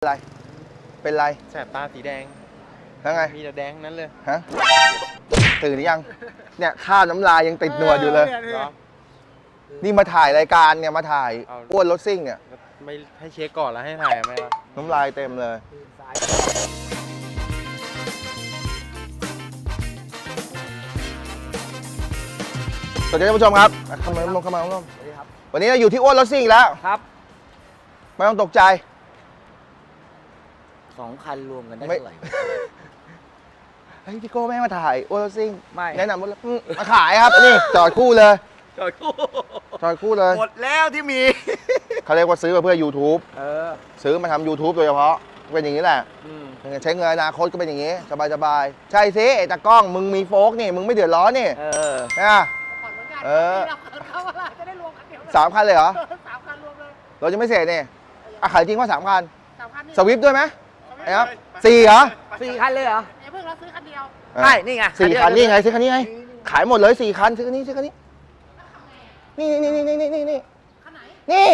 อะไร เป็นไรแสบตาสีแดง แล้วไง มีแต่แดงนั้นเลย ฮะ ตื่นหรือยัง เนี่ยข้าวน้ำลายยังติดหนวดอยู่เลย เหรอ นี่มาถ่ายรายการเนี่ยมาถ่ายเอา อ้วนรถซิ่งเนี่ย ไม่ให้เช็คก่อนแล้วให้ถ่ายไหมล่ะน้ำลายเต็มเลย สวัสดีท่านผู้ชมครับอะเข้ามาเข้ามาเข้ามาเข้ามาวันนี้เราอยู่ที่อ้วนรถซิ่งอีกแล้ว ครับ ไม่ต้องตกใจ สองคันรวมกันได้ไม่ เท่าไหร่ เฮ้ยพี่โก้ไม่ให้มาถ่ายอ้วนรถซิ่งไม่ แนะนำว่าอืมมาขายครับ นี่จอดคู่เลยจอดคู่จอดคู่เลยหมดแล้วที่มี เขาเรียกว่าซื้อมาเพื่อ YouTube เออ ซื้อมาทำ YouTube โดยเฉพาะเป็นอย่างนี้แหละ อืม ใช้เงินอนาคตก็เป็นอย่างนี้ สบายสบายๆใช่สิไอ้ตากล้องมึงมีโฟกนี่ มึงไม่เดือดร้อนนี่เออ นะ ผ่อนเหมือนกันเออเราเขาอะไรจะได้รวมคันเดียวเลยสามคันเลยเหรอ สามคันรวมเลยเราจะไม่เสร็จนี่อะขายจริงว่าสามคัน สามคันนี่สวิฟด้วยไหม ไอ้ครับสี่เหรอสี่คันเลยเหรอเดี๋ยวเพิ่งเราซื้อคันเดียวใช่นี่ไงสี่คันเดีนี่ยวไงซื้อคันนี้ไงขายหมดเลยสี่คันซื้อคันนี้ซื้อคันนี้นี่นี่นี่นี่นี่นี่นี่คันไหนนี่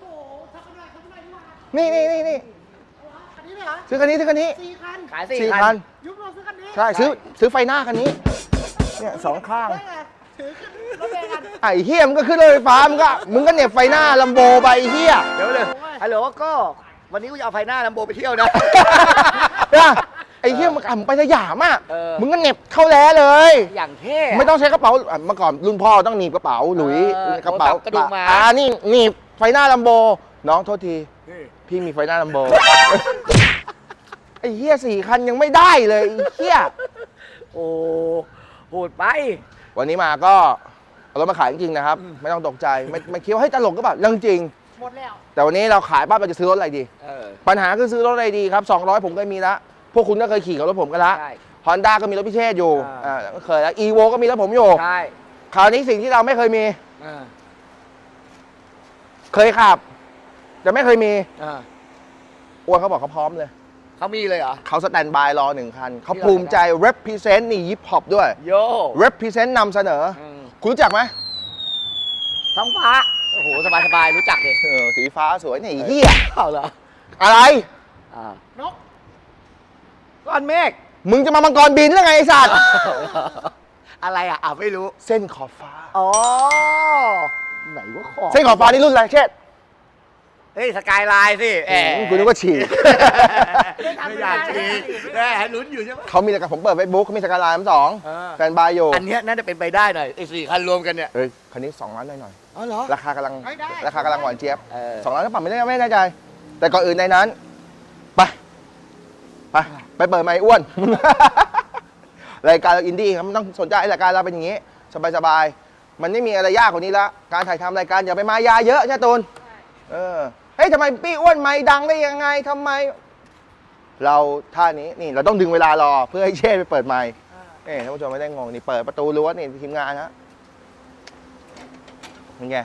โอ้โหถ้าคันไหนคันไหนดีกว่านี่นี่นี่นี่คันนี้เลยเหรอซื้อคันนี้ซื้อคันนี้สี่คันขายสี่สี่คัคันนยุบเราซื้อคันนี้ใช่ซื้อซื้อไฟหน้าคันนี้เนี่ยสองข้างได้ไงถือขึ้นรถเมล์กันไอ้เฮียมึงก็ขึ้นรถไฟฟ้ามึงก็มึงก็เหน็บไฟหน้าลัมโบไปไอ้เฮียเดี๋ยวเลยฮัลโหลก็ วันนี้กูจะเอาไฟหน้าลัมโบไปเที่ยวนะ นะไอ้เฮียมึงอะมึงไปสยามอะเออ มึงก็เหน็บเข้าแล้เลย อย่างเท่ ไม่ต้องใช้กระเป๋าอะเมื่อก่อนรุ่นพ่อต้องหนีบกระเป๋าหลุยเออกระเป๋าโทรศัพท์กระดุมหมา อ่านี่หนีบไฟหน้าลัมโบ น้องโทษที พี่มีไฟหน้าลัมโบ ไอ้เฮียสี่คันยังไม่ได้เลยไอ้เฮียโอ้โหดไป วันนี้มาก็เอารถมาขายจริงๆนะครับ ไม่ต้องตกใจ ไม่ไม่คิดว่าให้ยตลกก็แบบเรื่องจริง หมดแล้ว แต่วันนี้เราขายปั๊บเราจะซื้อรถอะไรดี เออ ปัญหาคือซื้อรถอะไรดีครับ 200 ผมก็มีละ พวกคุณก็เคยขี่กับรถผมกันละใช่ฮอนด้าก็มีรถพิเชษอยู่อ่า อ่าก็เคยแล้วอีโวก็มีรถผมอยู่ ใช่คราวนี้สิ่งที่เราไม่เคยมีอ่าเคยขับ แต่ไม่เคยมีอ่าอ้วนเขาบอกเขาพร้อมเลย เขามีเลยเหรอ เขาสแตนบายรอหนึ่งคัน เขาที่เราภูมิใจ represent นี่ยิปฮอปด้วย โย represent นำเสนอ อืม คุณรู้จักไหมท้องฟ้า โอ้โหสบายสบายๆรู้จักดิเออสีฟ้าสวยเนี่ยไอ้เหี้ยเอาเหรออะไร อ่า นกก้อนเมฆมึงจะมามังกรบินหรือไงไอ้สัตว์ อะไรอะอะไม่รู้ เส้นขอบฟ้า อ๋อ ไหนว่าขอบเส้นขอบฟ้านี่รุ่นอะไรเช่น เฮ้ยสกายไลน์สิแหมคุณนึกว่าฉีกไม่อยากฉีกแหมลุ้นอยู่ใช่ไหมเขามีรายการผมเปิดเฟซบุ๊กเขามีสกายไลน์ทั้งสองเออแฟนบายอยู่อันเนี้ยน่าจะเป็นไปได้หน่อยไอ้สี่คันรวมกันเนี่ยเฮ้ยคันนี้2ล้านหน่อยอ๋อเหรอๆราคากำลังเฮ้ยได้ ราคากำลังหวานเจี๊ยบเออ สองล้านก็ปรับไม่ได้ไม่แน่ใจ แต่ก่อนอื่นในนั้นไปไปไปเปิดไมค์อ้วน รายการเราอินดี้ครับมันต้องสนใจรายการเราเป็นอย่างนี้สบายๆมันไม่มีอะไรยากกว่านี้ละการถ่ายทำรายการอย่าไปมายาเยอะใช่ตูนเออ เฮ้ยทำไมพี่อ้วนไม่ดังได้ยังไงทำไม เราท่านี้นี่เราต้องดึงเวลารอเพื่อให้เช่ไปเปิดไมค์เอ้ท่านผู้ชมไม่ได้งงนี่เปิดประตูรั้วนี่ทีมงานนะเป็นไง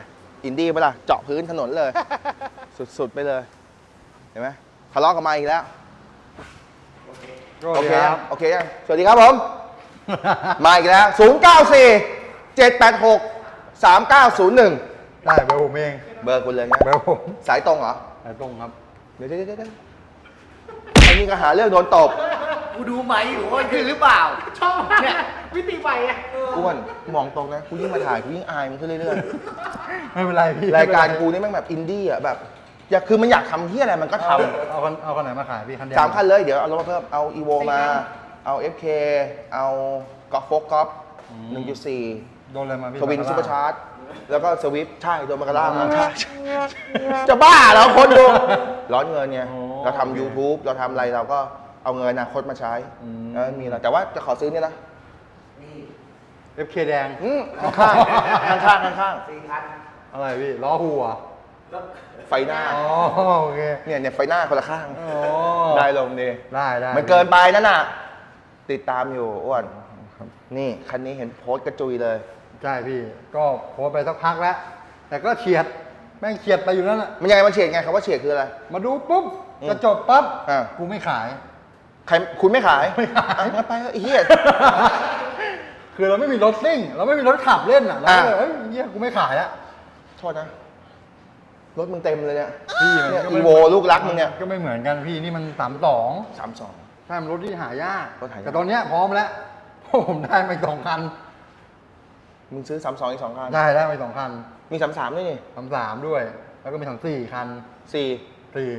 อินดี้ปะล่ะเจาะพื้นถนนเลย สุดๆไปเลย เห็นไหมทะเลาะกันมาอีกแล้วโอเคยังโอเคยังสวัสดีครับผม มาอีกแล้ว 0 9 4 7 8 6 3 9 0 1 ได้เบอร์ผมเอง เบอร์คุณเลยนะเบอร์ผม สายตรงเหรอสายตรงครับเดี๋ยวเดี๋ยวเดี๋ยวเดี๋ยวไอ้นี่ก็หาเรื่องโดนตบ กูดูไหมอยู่ว่าคือหรือเปล่า ชอบมากเนี่ยวิธีใหม่อะอ้วนมองตรงนะกูยิ่งมาถ่ายกูยิ่งอายมันขึ้นเรื่อยไม่เป็นไรพี่ๆ รายการกูนี่แม่งแบบอินดี้อะแบบอยากคือมันอยากทำที่อะไรมันก็ทเอาเอาคันเอาคันไหนมาขายพี่คันเดียำวสามคันเลยเดี๋ยวเอารถมาเพิ่มเอาอีโวมา เอา FK เอากอล์ฟโฟกัสหนึ่งจุดสี่โดนอะไรมาพี่ทวินบาซูคาเปอร์ร่ชาร์จ แล้วก็สวิฟใช่โดนมากระล่ามาใช่จะบ้าเหรอคนดู ร้อนเงินไงเราทำ YouTube เราทำอะไรเราก็เอาเงินอนาคตมาใช้แล้วมีอะไรแต่ว่าจะขอซื้อเนี่ยนะเอฟเคแดง อืมข้างๆข้างๆข้างอะไรพี่ล้อหัวๆไฟหน้า อ๋อโอเคเนี่ยเนี่ยไฟหน้าคนละข้าง อ๋อได้ลมดี ได้ได้มันเกินไปนั่นน่ะ ติดตามอยู่อ้วน นี่ คันนี้เห็นโพสต์กระจุยเลย ใช่พี่ ก็โพสต์ไปสักพักแล้ว แต่ก็เฉียด แม่งเฉียดไปอยู่นั่นแหละมันยังไงมันเฉียดไงคำว่าเฉียดคืออะไร มาดูปุ๊บอืมจะจบปั๊บอ่ากูไม่ขาย ใครคุณไม่ขายไม่ขาย อะงั้นไปเถอะไอ้เหี้ยคือเราไม่มีรถซิ่ง เราไม่มีรถขับเล่นอะเราก็เลยอ่าเอ้ยเหี้ยกูไม่ขายละโทษนะ รถมึงเต็มเลยเนี่ยพี่มันเนี่ยก็อีไม่โวลูกรักมึงเนี่ยก็ไม่เหมือนกันพี่นี่มันสามสองสามสอง ใช่มันรถที่หายากรถหายาก แต่ตอนเนี้ยพร้อมแล้ว ผมได้มาอีกสองคัน มึงซื้อสามสองอีกสองคันได้แล้วมาอีกสองคันมีสามสามด้วยนี่สามสามด้วย แล้วก็มีสามสี่คันสี่สี่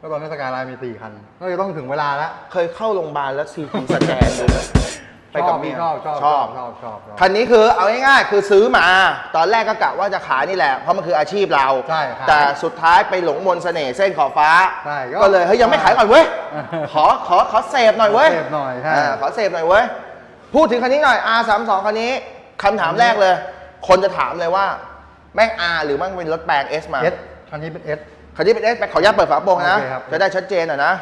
ก็ตอนนี้สกายไลน์มีสี่คันก็จะต้องถึงเวลาแล้วเคยเข้าโรงพยาบาลแล้วซีทีสแกนดูไหมไปกับเมียชอบชอบชอบชอบชอบชอบคันนี้คือเอาง่ายๆคือซื้อมา ตอนแรกก็กะว่าจะขายนี่แหละ เพราะมันคืออาชีพเรา ใช่ขายแต่สุดท้ายไปหลงมนต์เสน่ห์เส้นขอบฟ้า ใช่ก็ก็เลยเฮ้ยยังไม่ขายก่อนเว้ยเออขอขอขอเสพหน่อยเว้ยเสพหน่อยใช่าขอเสพหน่อยเว้ย พูดถึงคันนี้หน่อย R32 คันนี้คำถามแรกเลย คนจะถามเลยว่า แม่ง R หรือแม่งเป็นรถแปลง S มาเอสคันนี้เป็นเอสคันนี้เป็น S ขออนุญาตเปิดฝาโปรงนะ โอเคครับ จะได้ชัดเจนหน่อยนะ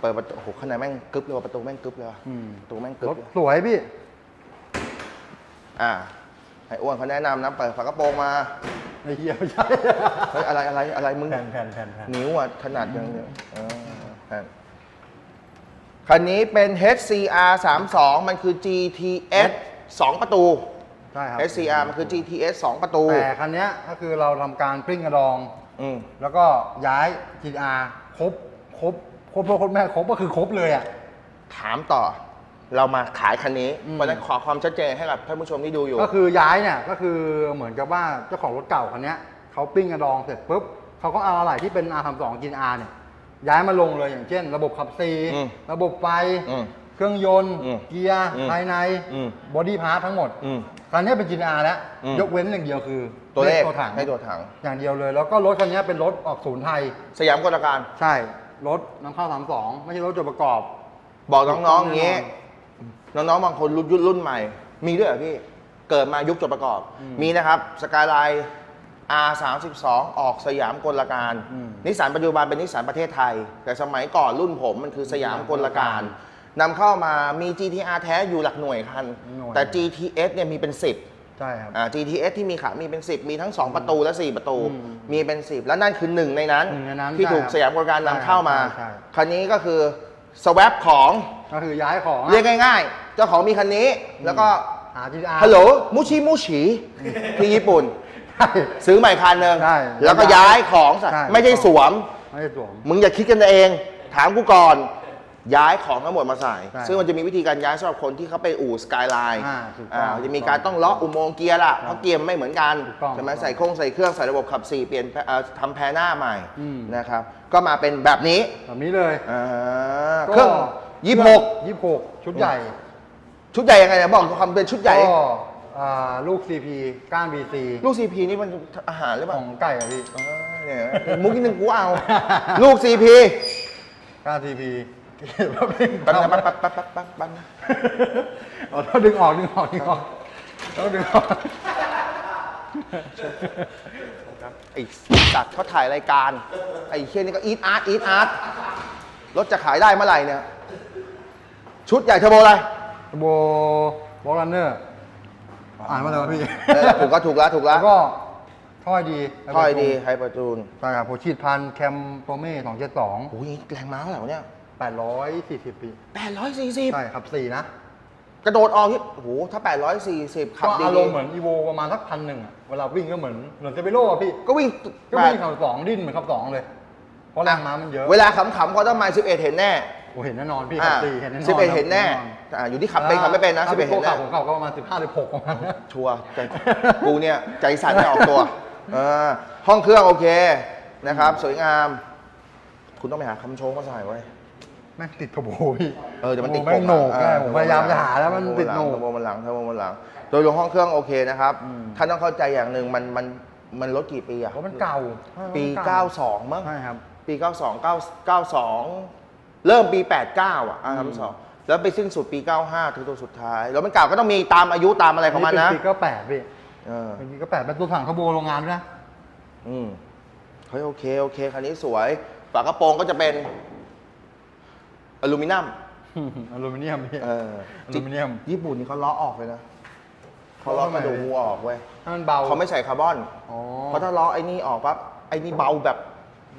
เปิดประตูโอ้โหข้างในแม่งกึ๊บเลยว่ะประตูแม่งกึ๊บเลยว่ะอืมประตูแม่งกึ๊รบถเลย สวยพี่ อ่าให้อ้วนเขาแนะนำนะเปิดฝากระโปรงมา ไอ้เหี้ยไม่ใช่ เฮ้ยอะไรอะไรอะไรมึงแผ่นแผ่นแผ่นแผ่นนิ้วอะถนัดอย่างเดียวเออฮะ คันนี้เป็น HCR 32มันคือ GTS 2 ประตู ใช่ครับ HCR มันคือ GTS 2 ประตู แต่คันเนี้ยก็คือเราทำการกลิ้งกระดอง อืม แล้วก็ย้าย GR ครบครบครบพ่อครบแม่ครบก็คือครบเลยอะ ถามต่อ เรามาขายคันนี้อืมเพราะฉะนั้นขอความชัดเจนให้กับท่านผู้ชมที่ดูอยู่ ก็คือย้ายเนี่ยก็คือเหมือนกับว่าเจ้าของรถเก่าคันเนี้ยเขาปิ้งกระดองเสร็จปุ๊บเขาก็เอาอะไหล่ที่เป็น R32 กิน R เนี่ย ย้ายมาลงเลยอย่างเช่น ระบบขับซีอืมระบบไฟ อืมเครื่องยนต์ อืมเกียร์อืมภายในอืม บอดี้พาร์ททั้งหมดอืม คันนี้เป็น GR แล้ว อืม ยกเว้นอย่างเดียวคือตัวเลขตัวถังให้ตัวถัง อย่างเดียวเลย แล้วก็รถคันนี้เป็นรถออกศูนย์ไทย สยามกลการ ใช่รถน้ำเข้า32ไม่ใช่รถจดประกอบ บอกน้องๆอย่างนี้แน่น้องๆบางคนรุ่นยุครุ่นใหม่ มีด้วยเหรอพี่ เกิดมายุคจดประกอบ อืม มีนะครับสกายไลน์ R32 ออกสยามกลการ อืม นิสสันปัจจุบันเป็นนิสสันประเทศไทย แต่สมัยก่อนรุ่นผมมันคือสยามกลการนำเข้ามามี GTR แท้อยู่หลักหน่วยคัน หน่วย แต่ GTS เนี่ยมีเป็น 10 ใช่ครับ อ่า GTS ที่มีขายมีเป็น 10 มีทั้ง 2 ประตูและ 4 ประตู อืมมีเป็น 10 แล้วนั่นคือหนึ่งในนั้น หนึ่งในนั้นที่ถูกใช่ครับสยามกลการนำเข้ามา ใช่ใช่คันนี้ก็คือสว a p ของ ก็คือย้ายของอะเรียกง่ายๆ เจ้าของมีคันนี้ แล้วก็ หา GR ฮัลโหลมูชิมูชิที่ญี่ปุ่นใช่ ซื้อใหม่คันหนึ่งใช่แล้วก็ย้ายของใส่ใช่ ไม่ได้สวม ไม่ได้สวม มึงอย่าคิดกันเอง ถามกูก่อน ย้ายของทั้งหมดมาใส่ ใช่ซึ่งมันจะมีวิธีการย้ายสำหรับคนที่เขาไปอู่สกายไลน์อ่าถูกต้องจะมีการต้องเลาะอุโมงค์เกียร์ละเพราะเกียร์มันไม่เหมือนกันถูกต้องใช่ไหมถูกต้องใส่โครงใส่เครื่อง ใส่ระบบขับสี่เปลี่ยนเอ่อทำแพรหน้าใหม่อืม นะครับ ก็มาเป็นแบบนี้แบบนี้เลยอ่าเครื่องยี่หกยี่หกชุดใหญ่ ชุดใหญ่ยังไงเนี่ยบอกความเป็นชุดใหญ่ ก็ อ่าลูก CP ก้าน BC ลูกซีพีนี่มันอาหารหรือเปขล่าองไก่อะพี่อ่าเนี่ยมุกนิดนึงกูเอา ลูกซีพีก้าน CP เก็บว่าเป็นแป๊บนะแป๊บแป๊บแป๊บแป๊บแป๊บแป๊บนะเอาต้องดึงออกดึงออกดึงออกต้องดึงออกไอ้สัตว์เขาถ่ายรายการ ไอ้เคียนี่ก็อีทอาร์ตอีทอาร์ตรถจะขายได้เมื่อไหร่เนี่ย ชุดใหญ่เทอร์โบอะไร โบโบลันเนอร์ อ่านมาแล้วพี่เออถูกก็ถูกแล้วถูกแล้แล้ววก็ถ้อยดีถ้อยดีไฮเปอร์จูนใช่ครับผมฉีดพันแคมโปรเม่สองเจ็ดสองโอ้ยแรงม้าเท่าไหร่วะเนี่ยแปดร้อยสี่สิบปีแปดร้อยสี่สิบใช่ขับสี่นะกระโดดออกที่โอ้โหถ้าแปดร้อยสี่สิบขับก็ดีอารมณ์เหมือนอีโวประมาณสักพันหนึ่งอะเวลาวิ่งก็เหมือนเหมือนเซเบโร่อะพี่ๆก็วิ่งก็วิ่งขับสองดิ้นเหมือนขับสองเลย เพราะแรงม้ามันเยอะ เวลาขำๆก็ต้องมาสิบเอ็ดเห็นแน่ โอ้เห็นแน่นอนพี่อ่าขับสี่เห็นแน่นอนสิบเอ็ดครับเห็นแน่อ่าอยู่ที่ขับเป็นขับไม่เป็นนะสิถ้าบเอ็ดเห็นขัแน่บผมขับก็ประมาณสิบห้าสิบหกประมาณนั้นชัวร์ใจกูเนี่ยใจสั่นไม่ออกตัวเออห้องเครื่องโอเคนะครับ สวยงาม คุณต้องไปหาคำโชว์มาใส่ไว้แม่งติดขโมยเออเดี๋ยวมันติดแม่งโหนกอะแม่เออผมพยายามจะหาแล้วมันติดโหนกเทอร์โบมันหลังเทอร์โบมันหลัง โดยรวมห้องเครื่องโอเคนะครับอืมท่านต้องเข้าใจอย่างหนึ่งมันมันมันรถกี่ปีอะเพราะมันเก่าปีมันเก่า92มั้งใช่ครับปี 92 9 92 เริ่มปี 89 อะอ่าทำสองแล้วไปสิ้นสุดปี 95ถึงตัวสุดท้ายแล้วมันเก่าก็ต้องมีตามอายุตามอะไรของมันนะ เป็นปีก็แปดพี่เออ เป็นปีก็แปดเป็นตัวถังขโมยโรงงานด้วยนะ อืมเฮ้ยโอเคโอเคคันนี้สวย ฝากระโปรงก็จะเป็นอลูมิเนียมอลูมิเนียมพี่เอออลูมิเนียม ญี่ปุ่นนี่เขาล้อออกเลยนะเขาล้อกระดูกงูออกเว้ยถ้ามันเบาเขาไม่ใส่คาร์บอน อ๋อ เพราะถ้าล้อไอ้นี่ออกปั๊บไอ้นี่เบาแบบ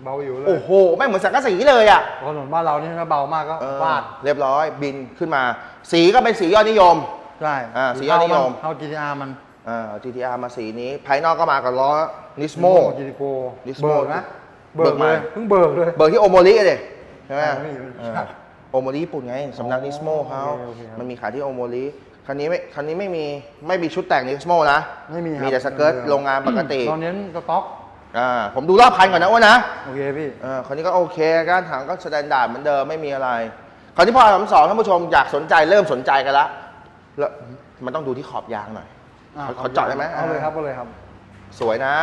เบาอยู่เลยโอ้โหแม่งเหมือนสังกะสีเลยอะถนนบ้านเรานี่ถ้าเบามากก็เออฟาดเรียบร้อยบินขึ้นมา สีก็เป็นสียอดนิยมใช่อ่าสียอดนิยมเท่า GTR มันอ่า GTR มาสีนี้ ภายนอกก็มากับล้อนิสโมจิติโก Nismo เบิกนะเบิเบิกกมาเลยเพิ่งเบิกเลยเบอร์ที่โอโมริเลยใช่ไหมอ่าไม่ไม่ใช่อ่าโอโมริญี่ปุ่นไงสำนักนิสโมเขาโอเคโอเคครับมันมีขายที่โอโมริคันนี้ไม่คันนี้ไม่มีไม่มีชุดแต่งนิสโมนะไม่มีครับมีแต่สเกิร์ตโรงงานปกติตอนนี้สต็อก อ่าผมดูรอบคันก่อนนะอ้ว่านะโอเคพี่ เออคันนี้ก็โอเคก้านถังก็สแตนดาร์ดเหมือนเดิมไม่มีอะไรคราวนี้พอสามสองท่านผู้ชมอยากสนใจเริ่มสนใจกันละแล้วมันต้องดูที่ขอบยางหน่อยอ่าเขาเขาเจาะได้ไหมเอาเลยครับเอาเลยครับ สวยนะ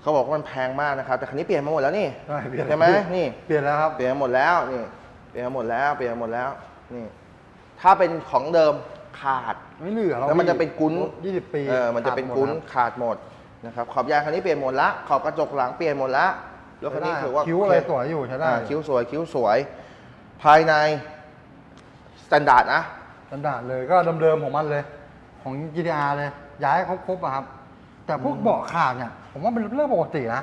เขาบอกว่ามันแพงมากนะครับ แต่คันนี้เปลี่ยนมาหมดแล้วนี่ใช่เปลี่ยน ใช่ไหมนี่ เปลี่ยนแล้วครับ เปลี่ยนมาหมดแล้วนี่เปลี่ยนมาหมดแล้วเปลี่ยนมาหมดแล้วนี่ ถ้าเป็นของเดิมขาด ไม่เหลือแล้วแล้วมันจะเป็นกุ้นยี่สิบปีเออมันจะเป็นกุ้นขาดหมดขาดหมด นะครับขอบยางคันนี้เปลี่ยนหมดละขอบกระจกหลังเปลี่ยนหมดละรถครับคันนี้ถือว่าคิ้วอะไรสวยอยู่ใช้ได้อ่าคิ้วสวยคิ้วสวย ภายในสแตนดาร์ดนะสันดาดเลยก็เดิมๆของมันเลย ของ GTR เลย ย้ายให้ครบๆอะครับ แต่พวกเบาะขาดเนี่ยผมว่าเป็นเรื่องปกตินะ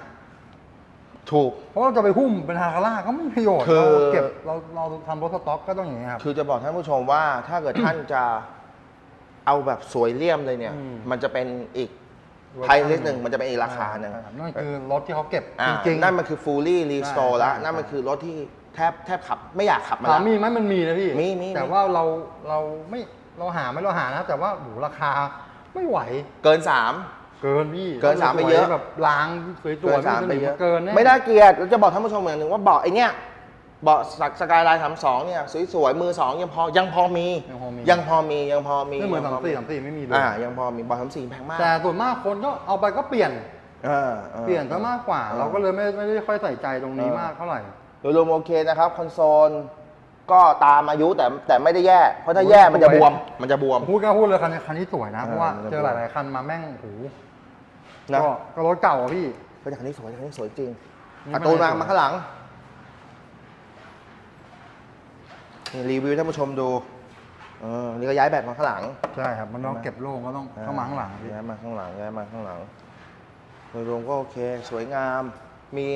ถูก เพราะเราจะไปหุ้มเป็นฮาคาร่าก็ไม่มีประโยชน์คือ เราเก็บเราเราทำรถสต็อกก็ต้องอย่างนี้ยครับ คือจะบอกท่านผู้ชมว่าถ้าเกิดท่านจะเอาแบบสวยเลี่ยมเลยเนี่ย อืม มันจะเป็นอีกเวอร์ ไพชันลิสหนึ่งมันจะเป็นอีกราคาหนึ่งใช่ครับนั่นคือรถที่เขาเก็บอ่าจริงๆนั่นมันคือ fully restore ใช่แล้วใช่นั่นมันคือรถที่แทบแทบขับไม่อยากขับมาถามแล้วมีไหมมันมีนะพี่มีมีแต่มีว่าเราเราไม่เราหาไม่เราหานะ แต่ว่าโหราคาไม่ไหวเกินสามเกินพี่เกินสามไปเยอะแบบล้างสวยๆเกินสามไปเยอะเกินแน่ไม่น่าเกลียดเราจะบอกท่านผู้ชมอย่างหนึ่งว่าเบาะไอเนี้ย เบาะสกายไลน์สามสองเนี่ยสวยๆมือสองยังพอยังพอมียังพอมี ยังพอมียังพอมีไม่เหมือนยังสามพสี่สามสี่ไม่มีเลยอ่ายังพอมีเบาะสามสี่แพงมาก แต่ส่วนมากคนก็เอาไปก็เปลี่ยนเออออเปลี่ยนซะมากกว่าออเราก็เลยไม่ไม่ได้ค่อยใส่ใจตรงนี้เออมากเท่าไหร่โดยรวมโอเคนะครับคอนโซลก็ตามอายุแต่แต่ไม่ได้แย่ เพราะถ้าแย่มันจะบวม มันจะบวม พูดก็พูดเลยคันนี้คันนี้สวยนะ เพราะว่าเออเจอหลาย ๆ คันมาแม่งโอ้โหนะก็ก็รถเก่าอะพี่ก็แต่คันนี้สวยคันนี้สวยจริงนี่อะตูนมาไม่ได้สวยมาข้างหลัง นี่รีวิวให้ท่านผู้ชมดูเออนี่ก็ย้ายแบตมาข้างหลัง ใช่ครับ มันต้องเก็บโล่งก็ต้องเข้ามาข้างหลังพี่ย้ายมาข้างหลังย้ายมาข้างหลัง โดยรวมก็โอเค สวยงาม มี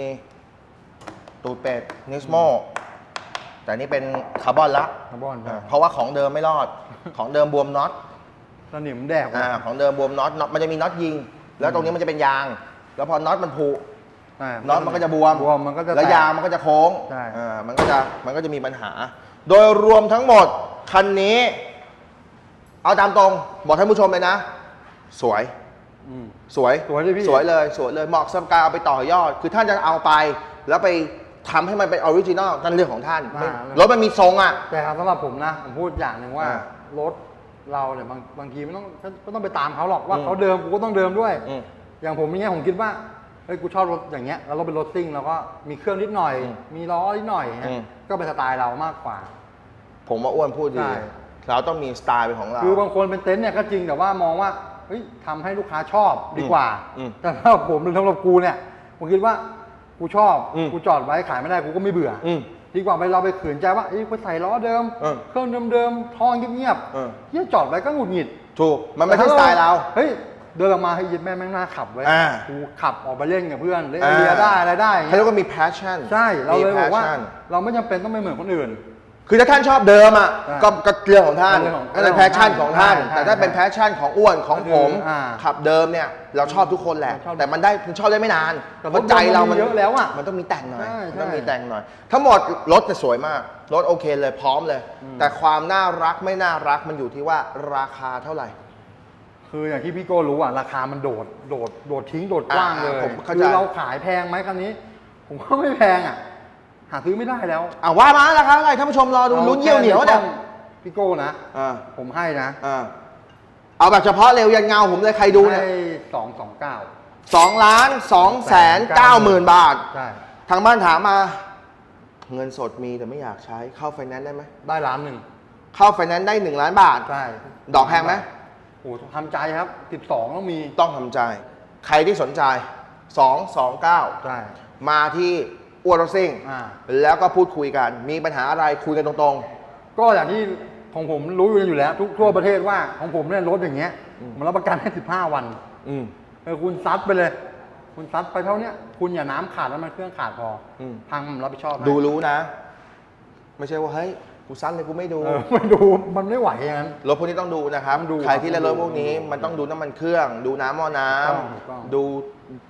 ตูดเป็ดนิสโมแต่นี่เป็นคาร์บอนละ คาร์บอนใช่อ่าเพราะว่าของเดิมไม่รอด ของเดิมบวมน็อตสนิมแดกอ่าของเดิมบวมน็อตน็อตมันจะมีน็อตยิง แล้วตรงนี้มันจะเป็นยาง แล้วพอน็อตมันผุใช่น็อตมันก็จะบวมบวมมันก็จะแล้วแตกยางมันก็จะโค้งใช่อ่ามันก็จะมันก็จะมีปัญหา โดยรวมทั้งหมด คันนี้ เอาตามตรง บอกท่านผู้ชมเลยนะ สวย อืม สวยสวยดิพี่ สวยเลยสวยเลยเหมาะสำหรับการเอาไปต่อยอด คือท่านจะเอาไป แล้วไปทำให้มันเป็นออริจินอลนั่นเรื่องของท่านไม่รถมันมีทรงอะ แต่สำหรับผมนะ ผมพูดอย่างหนึ่งว่า อ่ารถเราเนี่ยบางบางทีไม่ต้องไม่ต้องไปตามเขาหรอกว่าอืมเขาเดิมกูก็ต้องเดิมด้วย อืมอย่างผมอย่างเงี้ยผมคิดว่าเฮ้ยกูชอบรถอย่างเงี้ยแล้วเราเป็นรถซิ่งแล้วก็มีเครื่องนิดหน่อย อืมมีล้อนิดหน่อยฮะอืม ก็เป็นสไตล์เรามากกว่า ผมว่าอ้วนพูดดี ใช่ เราต้องมีสไตล์เป็นของเรา คือบางคนเป็นเต็นท์เนี่ยก็จริงแต่ว่ามองว่าเฮ้ยทำให้ลูกค้าชอบดีกว่า อืมแต่สำหรับผมหรือสำหรับกูเนี่ยผมคิดว่ากูชอบอืมกูจอดไว้ขายไม่ได้กูก็ไม่เบื่อออืมดีกว่าไปเราไปขืนใจว่าเอ้ยไปใส่ล้อเดิม เออเครื่องเดิมๆท่อเงียบเออ ๆเยี่ยจอดไว้ก็หงุดหงิดถูก มันไม่ใช่สไตล์เรา เฮ้ย เดินออกมาให้ยยึดแม่งแม่งน่าขับไว้ยอ่า กูขับออกไปเล่นกับเพื่อนเล่นอ่าเรียได้อะไรได้อย่างเขาเงี้เรียยกว่ามี passion ใช่เราเลยบอกว่า มี passion เราไม่จำเป็นต้องไปเหมือนคนอื่น คือถ้าท่านชอบเดิมอะใช่ก็ก็เรื่องของท่านเรื่องของนั่นเป็นแพชชั่นของท่าน ใช่แต่ถ้าเป็นใช่แพชชั่นของอ้วนของก็คือผมอ่าขับเดิมเนี่ยเราชอบทุกคนแหละ เราชอบแต่มันได้มันชอบได้ไม่นานแต่เพราะใจเรามันรถมันมีเยอะแล้วอะมันต้องมีแต่งหน่อยใช่มันต้องใช่มีแต่งหน่อย ทั้งหมดรถจะสวยมากรถโอเคเลยพร้อมเลย แต่ความน่ารักไม่น่ารักมันอยู่ที่ว่าราคาเท่าไหร่ คืออย่างที่พี่โก้รู้อะราคามันโดดโดดโดดทิ้งโดดกว้างเลยอ่าผมเข้าใจ คือเราขายแพงไหมคันนี้ ผมว่าไม่แพงอะ หาซื้อไม่ได้แล้วอ่าว่ามาราคาเท่าไหร่ท่านผู้ชมรอดูลุ้นเยี่ยวเหนียวเนี่ยพี่โก้นะอ่าผมให้นะอ่าเอาแบบเฉพาะเร็วยันเงาผมเลยใครดูเนี่ยให้สองสองเก้าสองล้านสองแสนเก้าหมื่นบาท ใช่ทางบ้านถามมา เงินสดมีแต่ไม่อยากใช้เข้าไฟแนนซ์ได้ไหมได้ล้านหนึ่งเข้าไฟแนนซ์ได้1ล้านบาท ใช่ดอกแพงไหม โอ้โหทำใจครับสิบสองต้องมี ต้องทำใจ ใครที่สนใจ 229 ใช่ มาที่อ้วนรถซิ่ง อ่า แล้วก็พูดคุยกัน มีปัญหาอะไรคุยกันตรงก็อย่างที่ของผมรู้อยู่แล้วทุกทั่วประเทศว่าของผมเนี่ยรถอย่างเงี้ยมันรับประกันให้สิบห้าวันๆ อืม เออคุณซัดไปเลย คุณซัดไปเท่าเนี้ยคุณอย่าน้ำขาดแล้วมันเครื่องขาดพออมทางผมรับผิดชอบนะดูรู้นะ ไม่ใช่ว่า เฮ้ย กูซัดเลยกูไม่ดู เออไม่ดูมันไม่ไหวอย่างนั้น รถพวกนี้ต้องดูนะครับ ต้องดูใครที่ครัเล่บนรถพวกนี้ต้องดูมันต้องดูน้ำมันเครื่อง ดูน้ำหม้อน้ถูกต้องำดู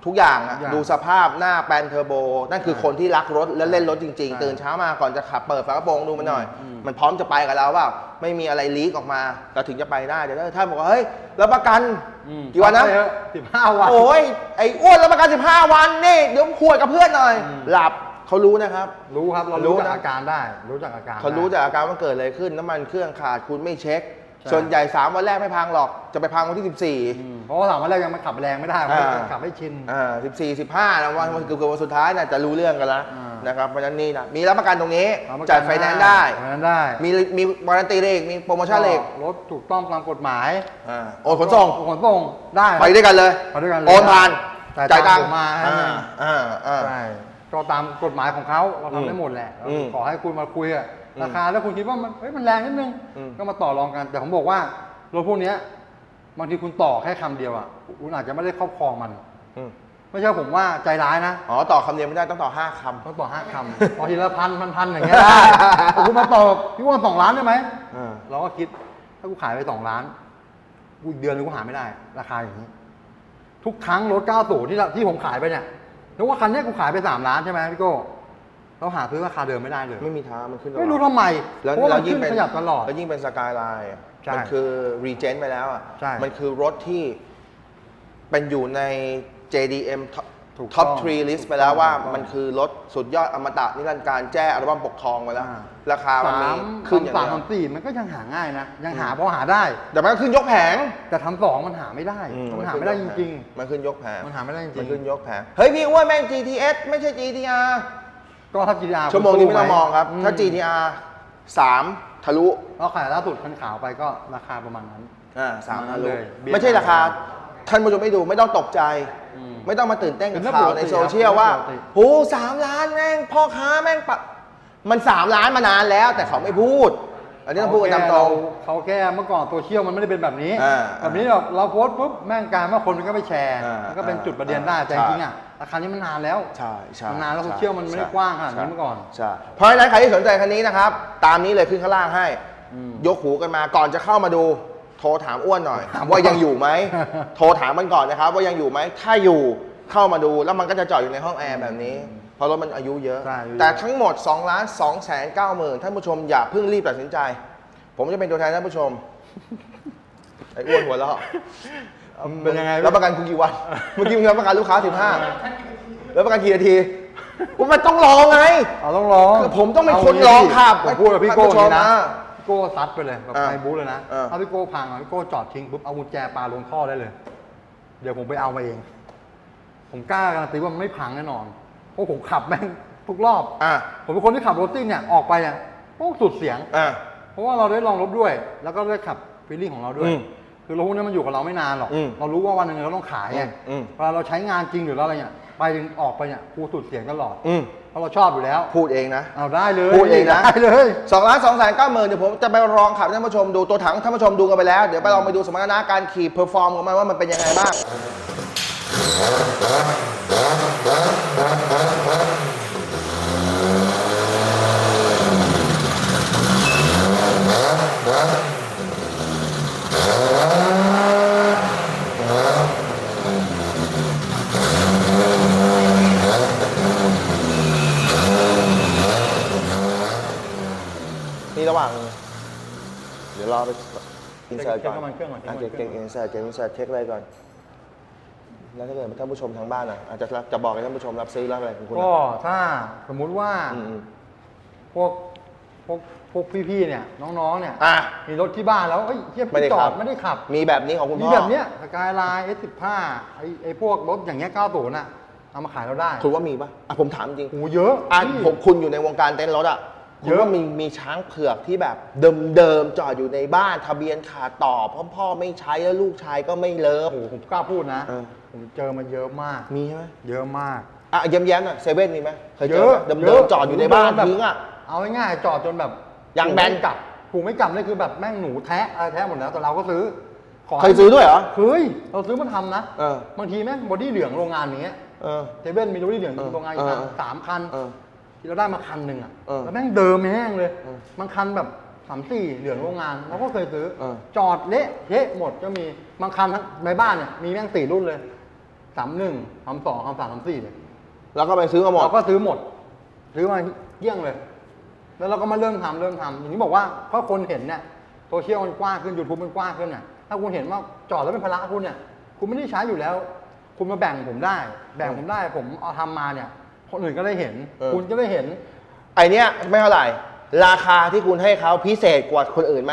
ทุกอย่างอะทุกอย่างดูสภาพหน้าแปลนเทอร์โบ นั่นคือคนที่รักรถและเล่นรถจริงใช่ๆตื่นเช้ามาก่อนจะขับเปิดฝากระโปรงดูมันหน่อย อืม มันพร้อมจะไปกับเราเปล่าไม่มีอะไรลีกออกมาเราถึงจะไปได้เดี๋ยวถ้าบอกว่าเฮ้ยรับประกันกี่วันนะ สิบห้าวัน โอ้ยไอ้อ้วนรับประกัน 15 วันนี่เดี๋ยวขวดกับเพื่อนหน่อย หลับ เขารู้นะครับ รู้ครับเรารู้รู้จากนะอาการได้ รู้จากอาการเขารู้ได้ จากอาการว่าเกิดอะไรขึ้นน้ำมันเครื่องขาดคุณไม่เช็ค ใช่ ส่วนใหญ่ 3 วันแรกไม่พังหรอกจะไปพังวันที่14อืมเพราะว่าสามวันแรกยังมาขับแรงไม่ได้เพราะอ่าขับให้ชิน อ่า14 15นะวันวันเกือบๆวันสุดท้ายน่ะจะรู้เรื่องกันแล้วอ่าน นะครับเพราะฉะนั้นนี่นะมีรับประกันตรงนี้รับประกัจ่ายไฟแนนซ์ได้ไฟแนนซ์ได้มีมีวารันตีเลขมีโปรโมชั่นเลขรถถูกต้องตามกฎหมายอ่าโอนขนส่ง ขนส่งได้ ไปด้วยกันเลยไปด้วยกันเลยโอนผ่าน จ่ายจ่ายตังตังค์ค์ผมมาให้อ่าอ่าอ่าใช่ ก็ตามกฎหมายของเขาเราอืมทำได้หมดแหละอืมขอให้คุณมาคุยอะอืมราคาแล้วคุณคิดว่ามันเฮ้ยมันแรงนิดนึงอืม ก็มาต่อรองกัน แต่ผมบอกว่ารถพวกเนี้ยบางทีคุณต่อแค่คำเดียวอะคุณอาจจะไม่ได้ครอบครองมัน อืมไม่ใช่ผมว่าใจร้ายนะอ๋อต่อคำเดียวไม่ได้ต้องต่อ5คำ ต้องต่อห้าคำพอทีละพันพันพันอย่างเงี้ยได้แต่คุณมาต่อพี่ว่าสองล้านได้ไหมอ่า เราก็คิดถ้ากูขายไปสองล้านกูอีกเดือนนึงกูหาไม่ได้ ราคาอย่างนี้ ทุกครั้งรถ90ที่เราที่ผมขายไปเนี่ย นึกว่าคันเนี้ยกูขายไปสามล้านใช่ไหมพี่โก้เราหาซื้อราคาเดิมไม่ได้เลย ไม่มีทางมันขึ้นตลอดไม่รู้ทำไมแล้วเพราะว่าแล้มัวนยิ่ขึ้งนเป็นขยับตลอด แล้วยิ่งเป็นสกายไลน์ใช่มันคือรีเจนไปแล้วอะใช่ มันคือรถที่เป็นอยู่ใน JDM ถูกต้องท็อปทรีลิสต์ไปแล้วว่าถูกต้องมันคือรถสุดยอดอมตะนิรันดร์การแจ้อัลบั้มปกทองไปแล้ว อ่า ราคามันมีสามขึ้นอย่างสามเดียวสามสี่มันก็ยังหาง่ายนะ ยังหาพอหาได้ แต่มันก็ขึ้นยกแผงแต่ทำสองมันหาไม่ได้อืมันหาไม่ได้จริงมันขึ้นยกแผงมันหาไม่ได้จริงมันขึ้นยกแผงเฮ้ยพี่อ้วนแม่ง GTS ไม่ใช่ GTR ๆ ก็ถ้า GTR ชั่วโมงนี้ไม่ต้องมองครับ ถ้าอืม GTR 3 ทะลุเราขายล่าสุดคันขาวไปก็ราคาประมาณนั้น อ่าสามประมาณนั้ทะนลุเลยเบี้ยไม่ใช่ราคา ท่านผู้ชมไม่ดูไม่ต้องตกใจ อืม ไม่ต้องมาตื่นเต้นกับเป็นเรื่องข่าวปกติในโซเชียลครับว่าเป็นเรื่องปกติ โหสามล้านแม่งพ่อค้าแม่งปะมันสามล้านมานานแล้ว แต่เขาไม่พูด อันนี้ต้องพูดกันตามตรง เขาแก้เมื่อก่อนโซเชียลมันไม่ได้เป็นแบบนี้ อ่าแบบนี้เราเราโพสต์ปุ๊บแม่งกลายว่าคนมันก็ไปแชร์อ่ามัมันก็เป็นจุดประเด็นได้อ่าแต่จริงๆอะราคานี้มันนานแล้วใช่ใช่มันนานแล้วใช่โซเชียลมันไม่ได้ใช่กว้างขนาดนี้ใช่เมื่อก่อน ใช่เพราะฉะนั้นใครที่สนใจคันนี้นะครับ ตามนี้เลยขึ้นข้างล่างให้อืมยกหูกันมาก่อนจะเข้ามาดู โทรถามอ้วนหน่อยถามว่ายังอยู่ไหม โทรถามมันก่อนนะครับ ว่ายังอยู่ไหม ถ้าอยู่เข้ามาดูแล้วมันก็จะจอดอยู่ในห้องแอร์แบบนี้ เพราะรถมันอายุเยอะ ใช่อายุเยอะ แต่ทั้งหมด2ล้าน2แสน9หมื่นท่านผู้ชมอย่าเพิ่งรีบตัดสินใจ ผมจะเป็นตัวแทนท่านผู้ชม ไอ้อ้วนหัวเราะเป็นยังไงรับประกันคุณกี่วัน เมื่อกี้มึงรับประกันลูกค้า 15รับประกันกี่นาทีว่ามันต้องรอไง เอาต้องลองคือผมต้องเป็นคนลองขับผมพูดกับพี่โก้ท่านผู้ชมอย่างนี้นะอะพี่โก้ซัดไปเลยแบบอ่าไปบูธเลยนะอ่า ถ้าพี่โก้พังอะพี่โก้จอดทิ้งปุ๊บเอากุญแจปาลงท่อได้เลย เดี๋ยวผมไปเอามาเอง ผมกล้าการันตีว่ามันไม่พังแน่นอนเพราะผมขับแม่งทุกรอบ อะผมเป็นคนที่ขับรถซิ่งเนี่ยออกไปเนี่ยโอ้สุดเสียง อะเพราะว่าเราได้ลองรถด้วย แล้วก็ได้ขับฟีลลิ่งของเราด้วย อืมคือรถพวกนี้มันอยู่กับเราไม่นานหรอก อืมเรารู้ว่าวันหนึ่งเราต้องขายไงอืมอืม เวลาเราใช้งานจริงหรืออะไรเนี่ยไปถึงออกไปเนี่ยกูสุดเสียงตลอด อืม เพราะเราชอบอยู่แล้วพูดเองนะ เอาได้เลยพูดเองนะ ได้เลยสองล้านสองแสนเก้าหมื่นเดี๋ยวผมจะไปลองขับให้ท่านผู้ชมดูตัวถังท่านผู้ชมดูกันไปแล้ว เดี๋ยวไปลองไปดูสมรรถนะการขี่เพอร์ฟอร์มของมันว่ามันเป็นยังไงบ้าง นี่ระหว่าง เดี๋ยวรอไปอินเสิร์ตก่อ นเช็คน้ำมันเครื่องก่อนอะเช็เก็คบน้ำมันเครื่องเก็บอินเสิร์ตเก็บอินเสิร์ตเช็คอะไรก่อน แล้วถ้าเกิดท่านผู้ชมทางบ้านอะอาจจะจะบอกให้ท่านผู้ชมรับซื้อรับอะไรของคุณก็อะถ้าสมมุติว่าอืมอืมพวกพวกพวกพี่ๆเนี่ยน้องๆเนี่ยอะ มีรถที่บ้านแล้วเอ้ยเทียบไม่ได้จอขัดบ ไม่ได้ขับมีแบบนี้ของคุณมีพ่อแบบเนี้ยสกายไลน์ S15 ไอ้ไอ้พวกรถอย่างเงี้ย90น่ะเอามาขายเราได้คุณว่ามีปะอะผมถามจริง โอ้เยอะอะพี่ ผมคุณอยู่ในวงการเต้นรถอะคุ เยณอะว่ามีมีช้างเผือกที่แบบเดิมๆจอดอยู่ในบ้านทะเบียนขาดต่อเพราะพ่อไม่ใช้แล้วลูกชายก็ไม่เลิฟ โอ้โหผมกล้าพูดนะ เออ ผมเจอมาเยอะมาก มีใช่ไหมเยอะมาก อะย้ำๆหน่อยเซเว่นมีไหมเคยเจเยออะไหมเดิมๆจอดอยู่ในบ้านแบบทิ้งอะ เอาง่ายๆจอดจนแบบยางแบนถูกไม่กลับถูกไม่กลับนี่คือแบบแม่งหนูแทะอะไรแทะหมดแล้วแต่เราก็ซื้อขเคยซื้อด้วยเหรอ เคยเราซื้อมาทำนะเออบางทีแม่งบอดี้เหลืองโรงงานอย่างเงี้ยเออ เซเว่นมีบอดี้เหลืองเออโรงงานอีกคันเออสามคันเออ ที่เราได้มาคันหนึ่งอะเออแล้วแม่งเดิมแห้งเลยเออบางคันแบบสามสี่เหลืองโรงงานเราก็เคยซื้อ เออ จอดเละเทะหมดก็มีบางคันทั้งในบ้านเนี่ยมีแม่งสี่รุ่นเลยสามหนึ่งสามสองสามสามสามสี่เนี่ย แล้วก็ไปซื้อมาหมด เราก็ซื้อหมด ซื้อมาเยี่ยงเลย แล้วเราก็มาเริ่มทำเริ่มทำอย่างที่บอกว่าเพราะคนเห็นเนี่ยโซเชียลมันกว้างขึ้นยูทูบมันกว้างขึ้นเนี่ยถ้าคุณเห็นว่าจอดแล้วเป็นภาระคุณเนี่ย คุณไม่ได้ใช้อยู่แล้ว คุณมาแบ่งผมได้ แบ่งผมได้ ผมเอาทำมาเนี่ย คนอื่นก็ได้เห็น เออ คุณก็ได้เห็น ไอเนี้ยไม่เท่าไหร่ ราคาที่คุณให้เขาพิเศษกว่าคนอื่นไหม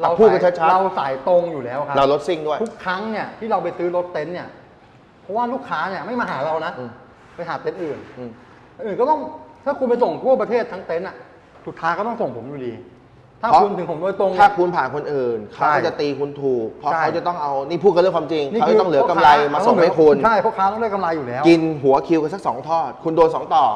เราพูดกันชัดเราสายตรงอยู่แล้วครับๆเราลดซิ่งด้วย ทุกครั้งเนี่ยที่เราไปซื้อรถเต็นท์เนี่ย เพราะว่าลูกค้าเนี่ยไม่มาหาเรานะ อืม ไปหาเต็นท์อื่นอืมอื่นก็ต้องถ้าคุณไปส่งทั่วประเทศทั้งเต็นท์อะสุดท้ายก็ต้องส่งผมอยู่ดี ถ้าเพราะคุณถึงผมโดยตรงถ้าคุณผ่านคนอื่นเขาใช่ก็จะตีคุณถูก เพราะใช่ เขาจะต้องเอานี่พูดกันเรื่องความจริงนี่เขาคืจะต้องเหลือกำไรมาส่งให้คุณ ใช่พ่อค้าต้องได้กำไรอยู่แล้ว กินหัวคิวกันสักสองทอด คุณโดนสองต่อ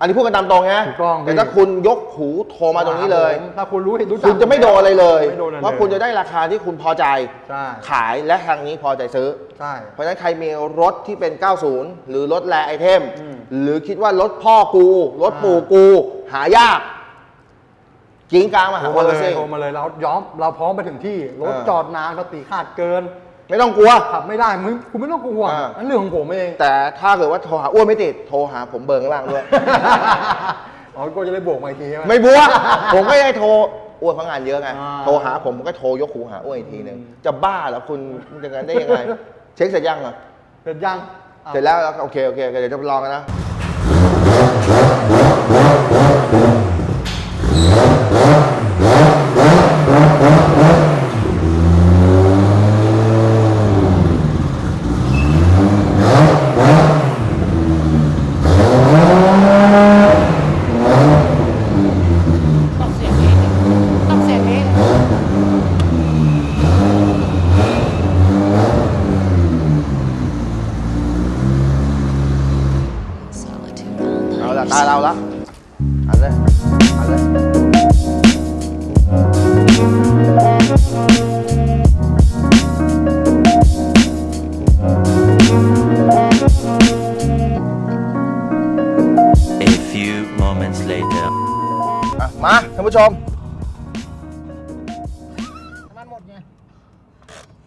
อันนี้พูดกันตามตรงนะถูกต้อง แต่ถ้าคุณยกหูโทรมาตรงนี้เลยผมถ้าคุณรู้เห็นรู้จัก คุณจะไม่โดนอะไรเลย ไม่โดนอะไรเพราะคุณจะได้ราคาที่คุณพอใจ ใช่ขายและทางนี้พอใจซื้อ ใช่ เพราะฉะนั้นใครมีรถที่เป็น 90 หรือรถแรไอเทม อืมหรือคิดว่ารถพ่อกู รถปู่กู หายาก กิ้งกลางมาโทหารมาวันเลละยซิ่งโทรมาเลยเราย้อมเราพร้อมไปถึงที่รถเออ จอดนานภาษีขาดเกินไม่ต้องกลัว ขับไม่ได้มึงคุณไม่ต้องกลัวอ่า นั่นเรื่องของผมเองแต่ถ้าเกิดว่าโทรหาอ้วนไม่ติด โทรหาผมเบิร์ข้างล่างด้วย อ๋อก็จะได้โบกมาอีกทีใช่ไหม ไม่บัว ผมก็ได้โทรอ้วนเพราะงานเยอะไง อ่าโทรหาผมผมก็โทรยกหูหาอ้วนอีกทีหนึ่งจะบ้าเหรอคุณมันจะกันได้ยังไง เช็คเสร็จยังอะเสร็จยังอะเสร็จแล้วโอเคโอเคโอเคเดี๋ยวจะไปลองกันนะ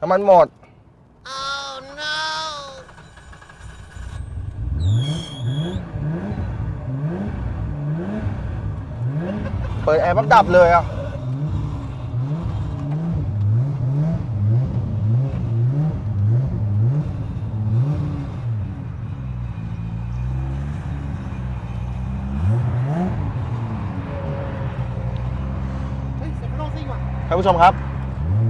น้ำมันหมดเปิดแอร์ปั๊บดับเลยอะเฮ้ยเสียงมันต้องซิ่งว่ะท่านผู้ชมครับ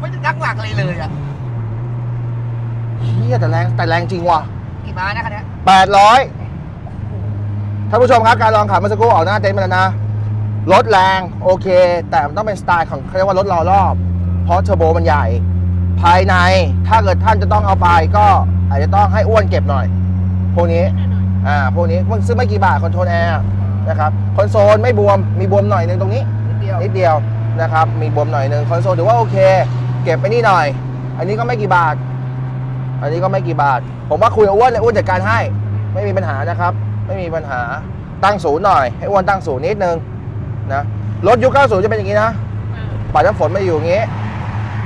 ไม่ได้นักหลักอะไรเลยอะเฮียแต่แรงแต่แรงจริงว่ะกี่ม้านะคันเนี้ย800ท่านผู้ชมครับการลองขับเมื่อสักครู่ออกหน้าเต็นท์มาแล้วนะรถแรงโอเค แต่มันต้องเป็นสไตล์ของเขาเรียกว่ารถรอรอบ เพราะเทอร์โบมันใหญ่ ภายในถ้าเกิดท่านจะต้องเอาไปก็อาจจะต้องให้อ้วนเก็บหน่อย พวกนี้อ่าพวกนี้ซึ่งไม่กี่บาทคอนโทรลแอร์นะครับคอนโซลไม่บวมมีบวมหน่อยนึงตรงนี้นิดเดียวนิดเดียวนะครับมีบวมหน่อยนึงคอนโซลถือว่าโอเค เก็บไปนี่หน่อย อันนี้ก็ไม่กี่บาท อันนี้ก็ไม่กี่บาท ผมว่าคุยกับอ้วนเลยอ้วนจัดการให้ ไม่มีปัญหานะครับ ไม่มีปัญหาตั้งศูนย์หน่อย ให้อ้วนตั้งศูนย์นิดนึงนะรถยุค90จะเป็นอย่างนี้นะปัดน้ำฝนมาอยู่อย่างนี้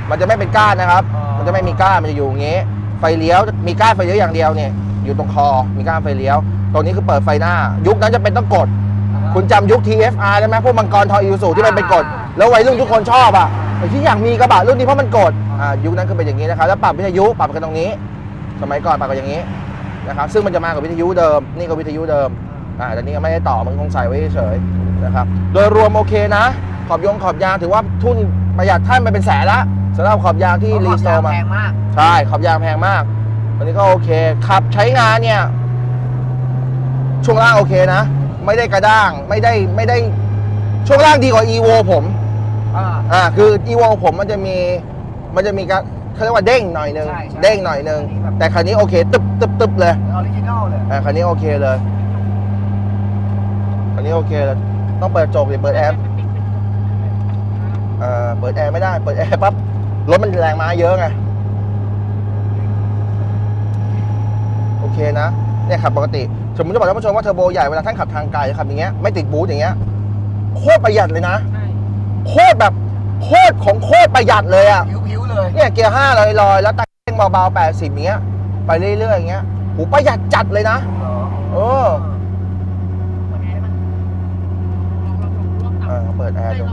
มันจะไม่เป็นก้านนะครับอ๋อมันจะไม่มีก้านมันจะอยู่อย่างนี้ ไฟเลี้ยวมีก้านไฟเลี้ยวอย่างเดียวเนี่ยอยู่ตรงคอมีก้านไฟเลี้ยวตรงนี้คือเปิดไฟหน้า ยุคนั้นจะเป็นต้องกด คุณจำยุค TFR ได้ไหมพวกมังกรทออิวสูที่มันเป็นกด แล้ววัยรุ่นทุกคนชอบอะไอ้ ที่อยากมีกระบะรุ่นนี้เพราะมันกดอ่ายุคนั้นคือเป็นอย่างนี้นะครับแล้วปรับวิทยุปรับกันตรงนี้ สมัยก่อนปรับกันอย่างนี้นะครับซึ่งมันจะมากับวิทยุเดิม นี่ก็วิทยุเดิมอ่าแต่นี่ก็ไม่ได้ต่อมันคงใส่ไว้เฉยๆนะครับโดยรวมโอเคนะ ขอบยงขอบยางถือว่าทุนประหยัดท่านไปเป็นแสนละสำหรับขอบยางที่รีสโตร์มาแพงมากใช่ขอบยางแพงมากอันนี้ก็โอเคขับใช้งานเนี่ยช่วงล่างโอเคนะมไม่ได้กระด้างไม่ได้ไม่ได้ช่วงล่างดีกว่า evo ผม อ่า อ่าคือ evo ผมมันจะมีมันจะมีการเขาเรียกว่าเด้งหน่อยนึงใช่ใช่เด้งหน่อยนึงอันนี้แบบ แต่คันนี้โอเคตึบตึบตึบเลยออริจินอลเลยอ่าคันนี้โอเคเลยคันนี้โอเคเลยต้องเปิดโจกดิเปิดแอร์เอ่อเปิดแอร์ไม่ได้เปิดแอร์ปั๊บรถมันแรงม้าเยอะไงโอเคนะเนี่ยขับปกติสมมติจะบอกท่านผู้ชมว่าเทอร์โบใหญ่เวลาท่านขับทางไกลขับอย่างเงี้ยไม่ติดบูทอย่างเงี้ยโคตรประหยัดเลยนะ ใช่ โคตรแบบโคตรของโคตรประหยัดเลยอะผิวๆเลยเนี่ยเกียร์ห้าลอยๆ แล้วแต่งเบาๆแปดสิบอย่างเงี้ย ไปเรื่อยๆอย่างเงี้ยโหประหยัดจัดเลยนะเออเปิดแอร์ได้ไหมลองลองลองต่ำให้ลองเออเปิดแอร์ดู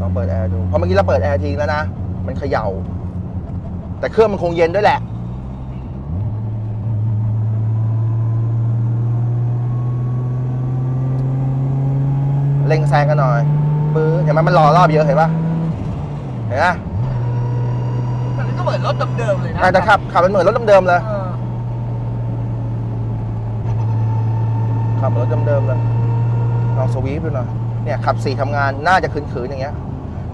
ลองเปิดแอร์ดูเพราะเมื่อกี้เราเปิดแอร์ทิ้งแล้วนะ มันเขย่า แต่เครื่องมันคงเย็นด้วยแหละ เร่งแซงกันหน่อยปื้อเห็นไหมมันรอรอบเยอะเห็นปะเห็นไหมมันก็เหมือนรถเดิมๆเลยนะอะแต่ขับขับเป็นเหมือนรถเดิมๆเลยเออขับรถเดิมๆเลยลองสวีปดูหน่อยเนี่ยขับสี่ทำงานน่าจะขืนๆอย่างเงี้ย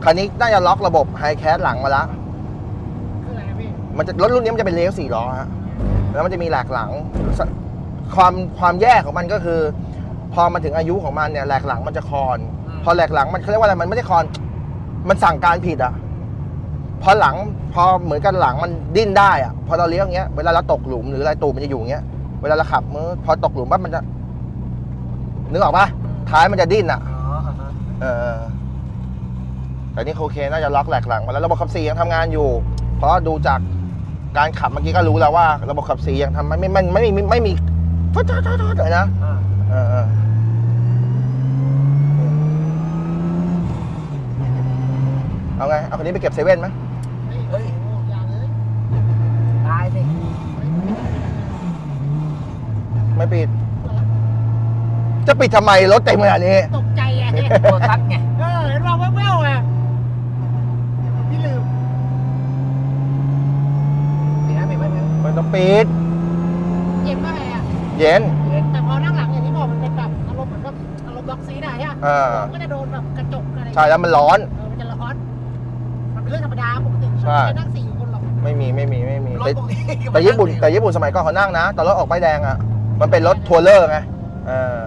คันนี้น่าจะล็อกระบบไฮแคสหลังมาละคืออะไรนะพี่มันจะรถรุ่นนี้มันจะเป็นเลฟสี่ล้อฮะแล้วมันจะมีแหลกหลัง ความความแย่ของมันก็คือ พอมันถึงอายุของมันเนี่ยแหลกหลังมันจะคอนพอแหลกหลังมันเขาเรียกว่าอะไรมันไม่ได้คอน มันสั่งการผิดอะพอหลังพอเหมือนกันหลังมันดิ้นได้อะพอเราเลี้ยวอย่างเงี้ยเวลาเราตกหลุมหรืออะไรตูดมันจะอยู่อย่างเงี้ยเวลาเราขับมือพอตกหลุมปั๊บมันจะนึกออกปะท้ายมันจะดิ้นอะ อ๋ออ่าฮะเออแต่นี่โอเคน่าจะล็อกแหลกหลังมาแล้วระบบขับสี่ยังทำงานอยู่ เพราะดูจากการขับเมื่อกี้ก็รู้แล้วว่า ระบบขับสี่ยังทำไม่ไม่ไม่ไม่ไม่ไม่มีทดทดทดทดเลยนะอ่าเออเออ เอาไง เอาคนนี้ไปเก็บเซเว่นไหมเฮ้ยโอ้ยาเลยตายสิไม่ปิด จะปิดทำไมรถเต็มขนาดนี้ ตกใจไงโดนทัดไงเออเห็นว่าแว่วๆอะพี่ลืมเดี๋ยวนะไม่ไม่ไม่มันต้องปิด เย็นมากเลยอะเย็นแต่พอนั่งหลังอย่างที่บอกมันเป็นแบบอารมณ์เหมือนกับอารมณ์ล็อกซีดอะใช่ไหมอ่าก็จะโดนแบบกระจกอะไรใช่แล้วมันร้อนเออมันจะร้อน มันเป็นเรื่องธรรมดาปกติ ใช่ ไม่นั่งสี่คนหรอกไม่มีไม่มีไม่มีรถแต่พวกนี้แต่ญี่ปุ่นแต่ญี่ปุ่นสมัยก่อนเขานั่งนะตอนรถออกป้ายแดงอะมันเป็นรถทัวร์เลอร์ไงเออ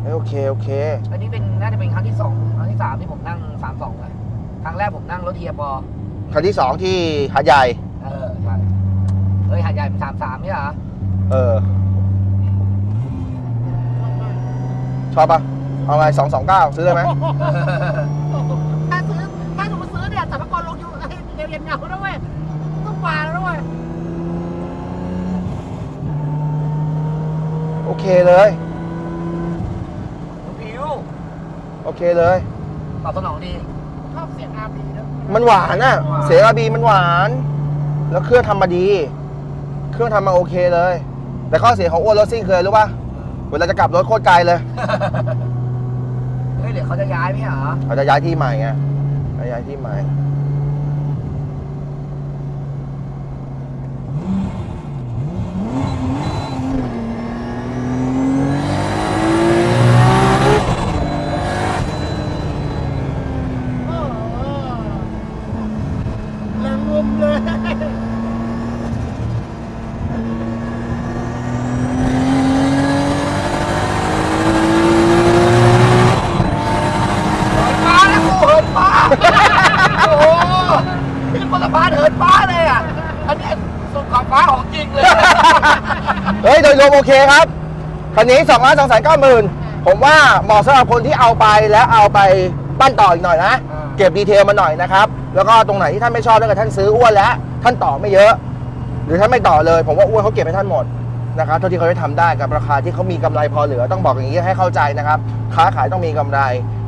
เอ้ยโอเคโอเค อันนี้เป็นน่าจะเป็นครั้งที่สองครั้งที่สามที่ผมนั่งสามสองเลยครั้งแรกผมนั่งรถเทียบอคันที่สองที่หาดใหญ่เออใช่เฮ้ยหาดใหญ่เป็นสามสามนี่เหรอเออ ชอบปะเอาไงสองสองเก้าซื้อเลยไหมถ้าซื้อ ยู่ให้เรียนเรียนเงาแล้วเว้ยต้องมาแล้วเว้ยโอเคเลย ผิวโอเคเลย ตอบสนองดีชอบเสียงอาร์บีนะมันหวานอะ เสียงอาบีมันหวาน แล้วเครื่องทำมาดี เครื่องทำมาโอเคเลย แต่ข้อเสียของอ้วนรถซิ่งคืออะไรรู้ป่ะเวลาจะกลับรถโคตรไกลเลย เฮ้ยเดี๋ยวเขาจะย้ายไหมเหรอเขาจะย้ายที่ใหม่ไงจะย้ายที่ใหม่ เออเออแรงงมเลย เหินฟ้าแล้วกูเหินฟ้า โอ้โหนี่บนสะพาน เหินฟ้าเลยอะ อันนี้สุดขอบฟ้าของจริงเลย เฮ้ย โดยรวมโอเคครับ คันนี้2ล้าน2แสนเก้าหมื่นผมว่าเหมาะสำหรับคนที่เอาไปแล้วเอาไปปั้นต่ออีกหน่อยนะ อ่า เก็บดีเทลมาหน่อยนะครับ แล้วก็ตรงไหนที่ท่านไม่ชอบถ้าเกิดท่านซื้ออ้วนแล้ว ท่านต่อไม่เยอะ หรือท่านไม่ต่อเลย ผมว่าอ้วนเขาเก็บให้ท่านหมดนะครับเท่าที่เขาได้ทำได้กับราคาที่เขามีกำไรพอเหลือต้องบอกอย่างนี้ให้เข้าใจนะครับ ค้าขายต้องมีกำไร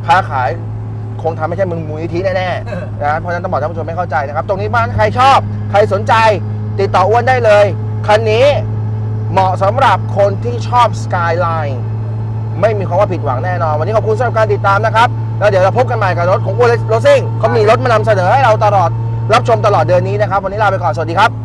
ค้าขาย คงทำไม่ใช่มึงมูลนิธิแน่ๆนะเพราะฉะนั้นต้องบอกท่านผู้ชมให้เข้าใจนะครับ ตรงนี้บ้านใครชอบ ใครสนใจ ติดต่ออ้วนได้เลยคันนี้เหมาะสำหรับคนที่ชอบสกายไลน์ไม่มีคำว่าผิดหวังแน่นอน วันนี้ขอบคุณสำหรับการติดตามนะครับ แล้วเดี๋ยวเราพบกันใหม่กับรถของอ้วนรถซิ่งเขามีรถมานำเสนอให้เราตลอดรับชมตลอดเดือนนี้นะครับ วันนี้ลาไปก่อนสวัสดีครับ